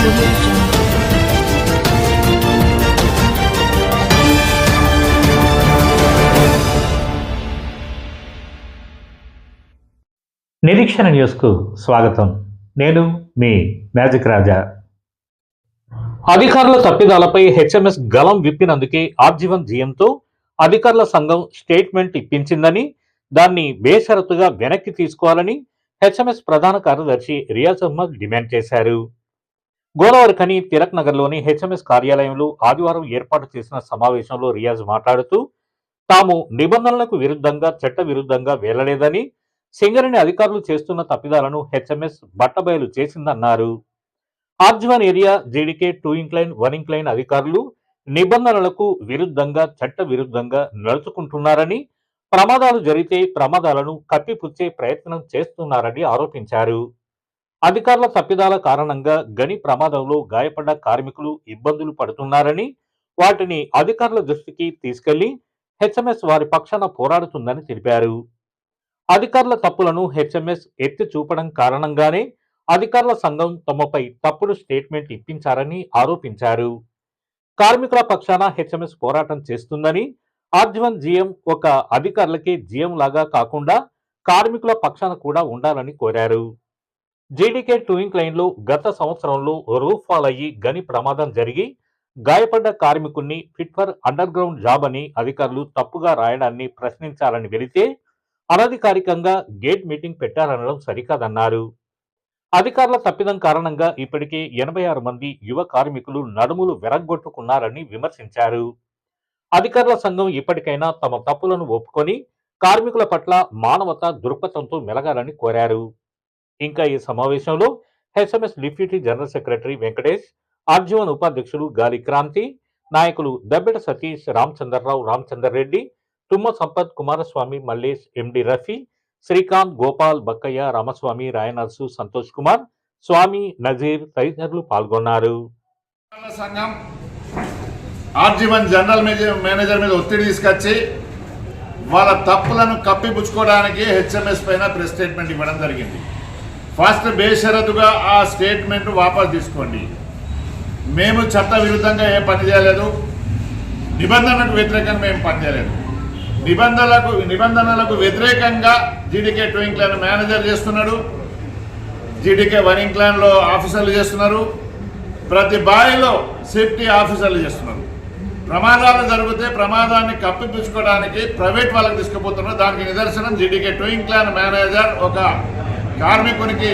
నిరీక్షణ న్యూస్కు స్వాగతం. నేను మీ మ్యాజిక్ రాజా. అధికారుల తప్పిదాలపై హెచ్ఎంఎస్ గలం విప్పినందుకే ఆర్జీవన్ జీఎంతో అధికారుల సంఘం స్టేట్మెంట్ ఇప్పించిందని దాన్ని బేషరతుగా వెనక్కి తీసుకోవాలని హెచ్ఎంఎస్ ప్రధాన కార్యదర్శి రియాజ్ అహ్మద్ డిమాండ్ చేశారు. గోదావరిఖని తిలక్ నగర్లోని హెచ్ఎంఎస్ కార్యాలయంలో ఆదివారం ఏర్పాటు చేసిన సమావేశంలో రియాజ్ మాట్లాడుతూ తాము నిబంధనలకు విరుద్ధంగా చట్ట విరుద్ధంగా వెళ్ళలేదని సింగరేణి అధికారులు చేస్తున్న తప్పిదాలను హెచ్ఎంఎస్ బట్టబయలు చేసిందన్నారు. RG one area GDK two incline one incline అధికారులు నిబంధనలకు విరుద్ధంగా చట్ట విరుద్ధంగా నడుచుకుంటున్నారని ప్రమాదాలు జరిగితే ప్రమాదాలను కప్పిపుచ్చే ప్రయత్నం చేస్తున్నారని ఆరోపించారు. అధికారుల తప్పిదాల కారణంగా గని ప్రమాదంలో గాయపడ్డ కార్మికులు ఇబ్బందులు పడుతున్నారని వాటిని అధికారుల దృష్టికి తీసుకెళ్ళి హెచ్ఎంఎస్ వారి పక్షాన పోరాడుతుందని తెలిపారు. అధికారుల తప్పులను హెచ్ఎంఎస్ ఎత్తి చూపడం కారణంగానే అధికారుల సంఘం తమపై తప్పుడు స్టేట్మెంట్ ఇప్పించారని ఆరోపించారు. కార్మికుల పక్షాన హెచ్ఎంఎస్ పోరాటం చేస్తుందని ఆర్జీవన్ జీఎం ఒక అధికారులకే జీఎం లాగా కాకుండా కార్మికుల పక్షాన కూడా ఉండాలని కోరారు. జీడీకే టూయింగ్ లైన్లో గత సంవత్సరంలో రూఫ్ ఫాల్ అయ్యి గని ప్రమాదం జరిగి గాయపడ్డ కార్మికుణ్ణి fit for underground job అని అధికారులు తప్పుగా రాయడాన్ని ప్రశ్నించాలని వెళితే అనధికారికంగా గేట్ మీటింగ్ పెట్టారనడం సరికాదన్నారు. అధికారుల తప్పిదం కారణంగా ఇప్పటికే ఎనభై ఆరు మంది యువ కార్మికులు నడుములు వెరగొట్టుకున్నారని విమర్శించారు. అధికారుల సంఘం ఇప్పటికైనా తమ తప్పులను ఒప్పుకొని కార్మికుల పట్ల మానవత దృక్పథంతో మెలగాలని కోరారు. ఇంకా ఈ సమావేశంలో HMS deputy general secretary Venkatesh RG one ఉపాధ్యక్షులు గాలి క్రాంతి నాయకులు దబ్బెట సతీష్ రామచంద్రరావు రామచందర్ రెడ్డి తుమ్మ సంపత్ కుమారస్వామి మల్లేష్ ఎండి రఫీ శ్రీకాంత్ గోపాల్ బక్కయ్య రామస్వామి రాయనర్సు సంతోష్ కుమార్ స్వామి నజీర్ తదితరులు పాల్గొన్నారు. సంఘం ఆర్జీవన్ జనరల్ మేజర్- మేనేజర్ మీద ఒత్తిడి తీసుకొచ్చి వాళ్ళ తప్పులను కప్పిపుచ్చుకోవడానికి హెచ్ఎంఎస్ పైన ప్రెస్ స్టేట్మెంట్ ఇవ్వడం జరిగింది. ఫస్ట్ బేషరతుగా ఆ స్టేట్మెంట్ వాపస్ తీసుకోండి. మేము చట్ట విరుద్ధంగా ఏ పని చేయలేదు. నిబంధనలకు వ్యతిరేకంగా మేము పనిచేయలేదు నిబంధనలకు నిబంధనలకు వ్యతిరేకంగా జీడీకే టూ క్లాన్ మేనేజర్ చేస్తున్నాడు. జీడీకే వనింగ్ క్లాన్లో ఆఫీసర్లు చేస్తున్నారు. ప్రతి బాయిలో సేఫ్టీ ఆఫీసర్లు చేస్తున్నారు. ప్రమాదాలు జరిగితే ప్రమాదాన్ని కప్పిపుచ్చుకోవడానికి ప్రైవేట్ వాళ్ళకి తీసుకుపోతున్నారు. దానికి నిదర్శనం జీడీకే టూయింగ్ క్లాన్ మేనేజర్ ఒక కార్మికునికి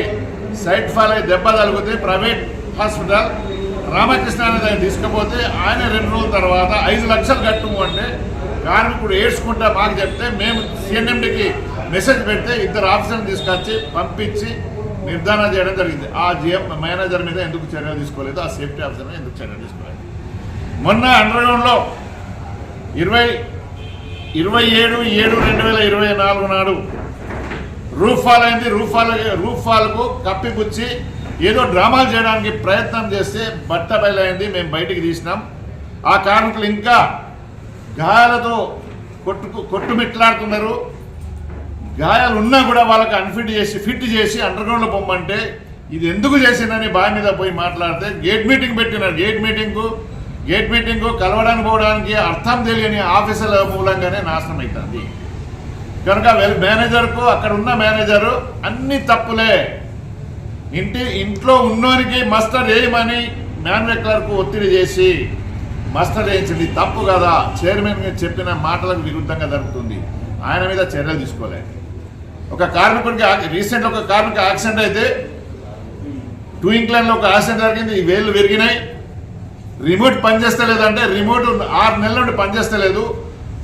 సైట్ ఫాల్ అయ్యి దెబ్బ తగిలితే ప్రైవేట్ హాస్పిటల్ రామకృష్ణ ఆయన తీసుకుపోతే ఆయన రెండు రోజుల తర్వాత ఐదు లక్షలు కట్టు అంటే కార్మికుడు ఏడ్చుకుంటా మాకు చెప్తే మేము సిఎన్ఎండికి మెసేజ్ పెడితే ఇద్దరు ఆఫీసర్ని తీసుకొచ్చి పంపించి నిర్ధారణ చేయడం జరిగింది. ఆ జిఎం మేనేజర్ మీద ఎందుకు చర్యలు తీసుకోలేదు ఆ సేఫ్టీ ఆఫీసర్ మీద ఎందుకు చర్యలు తీసుకోలేదు. మొన్న అండర్గ్రౌండ్లో ఇరవై ఇరవై ఏడు ఏడు రెండు వేల ఇరవై నాలుగు నాడు రూఫ్ ఫాల్ అయింది రూఫ్ ఫాల్ రూఫ్ ఫాల్కు కప్పిపుచ్చి ఏదో డ్రామాలు చేయడానికి ప్రయత్నం చేస్తే బట్ట బయలైంది మేము బయటికి తీసినాం. ఆ కార్మికులు ఇంకా గాయాలతో కొట్టుకు కొట్టుమిట్లాడుతున్నారు. గాయాలు ఉన్నా కూడా వాళ్ళకి అన్ఫిట్ చేసి ఫిట్ చేసి అండర్గ్రౌండ్లో పొమ్మంటే ఇది ఎందుకు చేసిందని బావి మీద పోయి మాట్లాడితే గేట్ మీటింగ్ పెట్టినారు. గేట్ మీటింగు గేట్ మీటింగు కలవడానికి పోవడానికి అర్థం తెలియని ఆఫీసర్ల మూలంగానే నాశనం అవుతుంది కనుక వెల్ మేనేజర్కు అక్కడ ఉన్న మేనేజరు అన్ని తప్పులే. ఇంటి ఇంట్లో ఉన్నోనికి మస్టర్ వేయమని మేనేజర్ క్లర్క్ ఒత్తిడి చేసి మస్టర్ వేయించింది తప్పు కదా చైర్మన్ చెప్పిన మాటలకు విరుద్ధంగా జరుగుతుంది. ఆయన మీద చర్యలు తీసుకోలే. ఒక కార్మికుడికి రీసెంట్ ఒక కార్మిక యాక్సిడెంట్ అయితే టూ ఇంక్లైన్లో ఒక యాక్సిడెంట్ జరిగింది ఈ వేళ్ళు విరిగినాయి. రిమోట్ పనిచేస్తలేదంటే రిమోట్ ఆరు నెలల నుండి పనిచేస్తలేదు.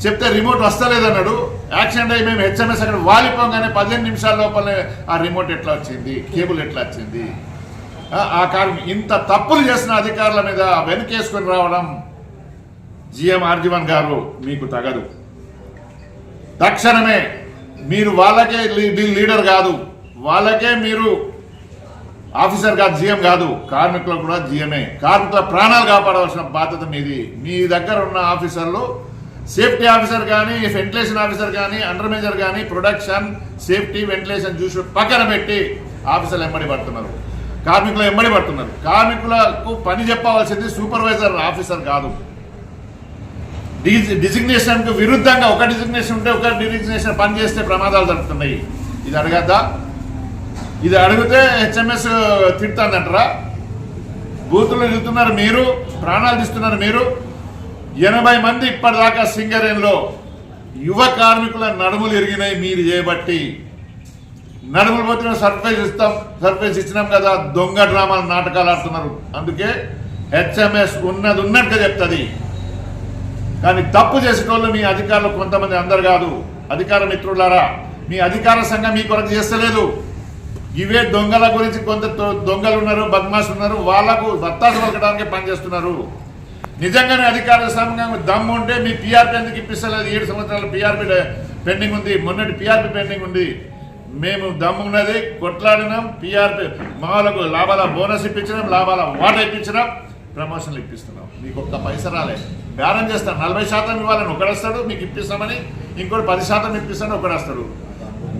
చెప్తే రిమోట్ వస్తలేదు అన్నాడు యాక్సిడెంట్ అయ్యి మేము హెచ్ఎంఎస్ అక్కడ వాలిపోగానే పదిహేను నిమిషాల లోపలనే ఆ రిమోట్ ఎట్లా వచ్చింది? కేబుల్ ఎట్లా వచ్చింది? ఆ- కారణం. ఇంత తప్పులు చేసిన అధికారుల మీద వెనకేసుకొని రావడం జిఎం ఆర్జీవన్ గారు మీకు తగదు. తక్షణమే మీరు వాళ్ళకే లీ- లీడర్ కాదు. వాళ్ళకే మీరు ఆఫీసర్ కాదు జిఎం కాదు. కార్మికులు కూడా జిఎంఏ. కార్మికుల ప్రాణాలు కాపాడవలసిన బాధ్యత మీది. మీ దగ్గర ఉన్న ఆఫీసర్లు సేఫ్టీ ఆఫీసర్ కానీ వెంటిలేషన్ ఆఫీసర్ కానీ అండర్ మేజర్ కానీ ప్రొడక్షన్ సేఫ్టీ వెంటిలేషన్ చూసి పక్కన పెట్టి ఆఫీసర్లు ఎంబడి పడుతున్నారు. కార్మికులు ఎంబడి పడుతున్నారు. కార్మికులకు పని చెప్పవలసింది సూపర్వైజర్ ఆఫీసర్ కాదు. డిజిగ్నేషన్కు విరుద్ధంగా ఒక డిజిగ్నేషన్ ఉంటే ఒక డిజిగ్నేషన్ పని చేస్తే ప్రమాదాలు జరుగుతున్నాయి. ఇది అడగద్దా? ఇది అడిగితే హెచ్ఎంఎస్ తిడుతుందంటారా బూతులు తిడుతున్నారు మీరు ప్రాణాలు తీస్తున్నారు మీరు. ఎనభై మంది ఇప్పటిదాకా సింగరేణిలో యువ కార్మికుల నడుములు ఎరిగినాయి మీరు చేయబట్టి నడుములు పోతున్న సర్ప్రైజ్ ఇస్తాం సర్ప్రైజ్ ఇచ్చినాం కదా దొంగ డ్రామాలు నాటకాలు ఆడుతున్నారు. అందుకే హెచ్ఎంఎస్ ఉన్నది ఉన్నట్టుగా చెప్తుంది. కానీ తప్పు చేసేటోళ్ళు మీ అధికారులు కొంతమంది అందరు కాదు. అధికార మిత్రులారా మీ అధికార సంఘం మీ కొరకు చేస్తలేదు. ఇవే దొంగల గురించి కొంత దొంగలు ఉన్నారు బద్మాష్ ఉన్నారు వాళ్ళకు బత్తాసు పలకడానికి పనిచేస్తున్నారు. నిజంగానే అధికార సంఘం దమ్ము ఉంటే మీ పీఆర్పీ ఎందుకు ఇప్పిస్తలేదు? ఏడు సంవత్సరాల పీఆర్పీ పెండింగ్ ఉంది. మొన్నటి పీఆర్పీ పెండింగ్ ఉంది. మేము దమ్ము ఉన్నది కొట్లాడినాం పీఆర్పీ మాలకు లాభాల బోనస్ ఇప్పించినాం లాభాల వాటా ఇప్పించినాం ప్రమోషన్లు ఇప్పిస్తున్నాం. మీకు ఒక్క పైస రాలే. బేరం చేస్తాను నలభై శాతం ఇవ్వాలని ఒకడొస్తాడు మీకు ఇప్పిస్తామని ఇంకోటి పది శాతం ఇప్పిస్తాను ఒకడొస్తాడు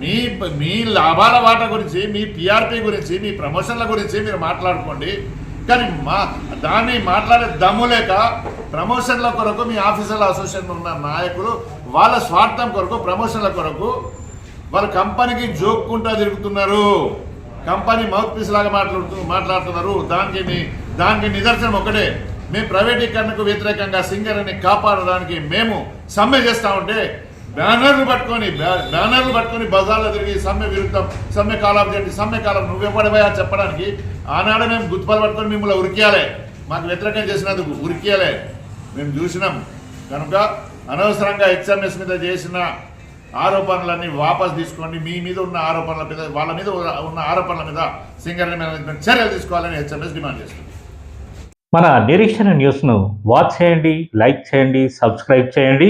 మీ మీ లాభాల వాట గురించి మీ పీఆర్పీ గురించి మీ ప్రమోషన్ల గురించి మీరు మాట్లాడుకోండి. కానీ మా దాన్ని మాట్లాడే దమ్ము లేక ప్రమోషన్ల కొరకు మీ ఆఫీసర్ల అసోసియేషన్ ఉన్న నాయకులు వాళ్ళ స్వార్థం కొరకు ప్రమోషన్ల కొరకు వాళ్ళ కంపెనీకి జోక్కుంటా తిరుగుతున్నారు. కంపెనీ మౌత్ పీస్ లాగా మాట్లాడుతూ మాట్లాడుతున్నారు. దానికి దానికి నిదర్శనం ఒకటే. మేము ప్రైవేటీకరణకు వ్యతిరేకంగా సింగర్ని కాపాడడానికి మేము సమ్మె చేస్తా ఉంటే బ్యానర్లు పట్టుకొని బ్యానర్లు పట్టుకొని బజార్లో తిరిగి సమ్మె విరుద్ధం సమ్మె కాలం చేయండి సమ్మె కాలం. నువ్వెప్పటిపోయా చెప్పడానికి? ఆనాడు మేము గుర్తుపలు పట్టుకొని మిమ్మల్ని ఉరికియాలే మాకు వ్యతిరేకం చేసినందుకు ఉరికియాలే మేము చూసినాం. కనుక అనవసరంగా హెచ్ఎంఎస్ మీద చేసిన ఆరోపణలన్నీ వాపస్ తీసుకోండి. మీ మీద ఉన్న ఆరోపణల మీద వాళ్ళ మీద ఉన్న ఆరోపణల మీద సింగర్ మేనేజ్మెంట్ చర్యలు తీసుకోవాలని హెచ్ఎంఎస్ డిమాండ్ చేస్తుంది. మన నిరీక్షణ న్యూస్ను వాచ్ చేయండి లైక్ చేయండి సబ్స్క్రైబ్ చేయండి.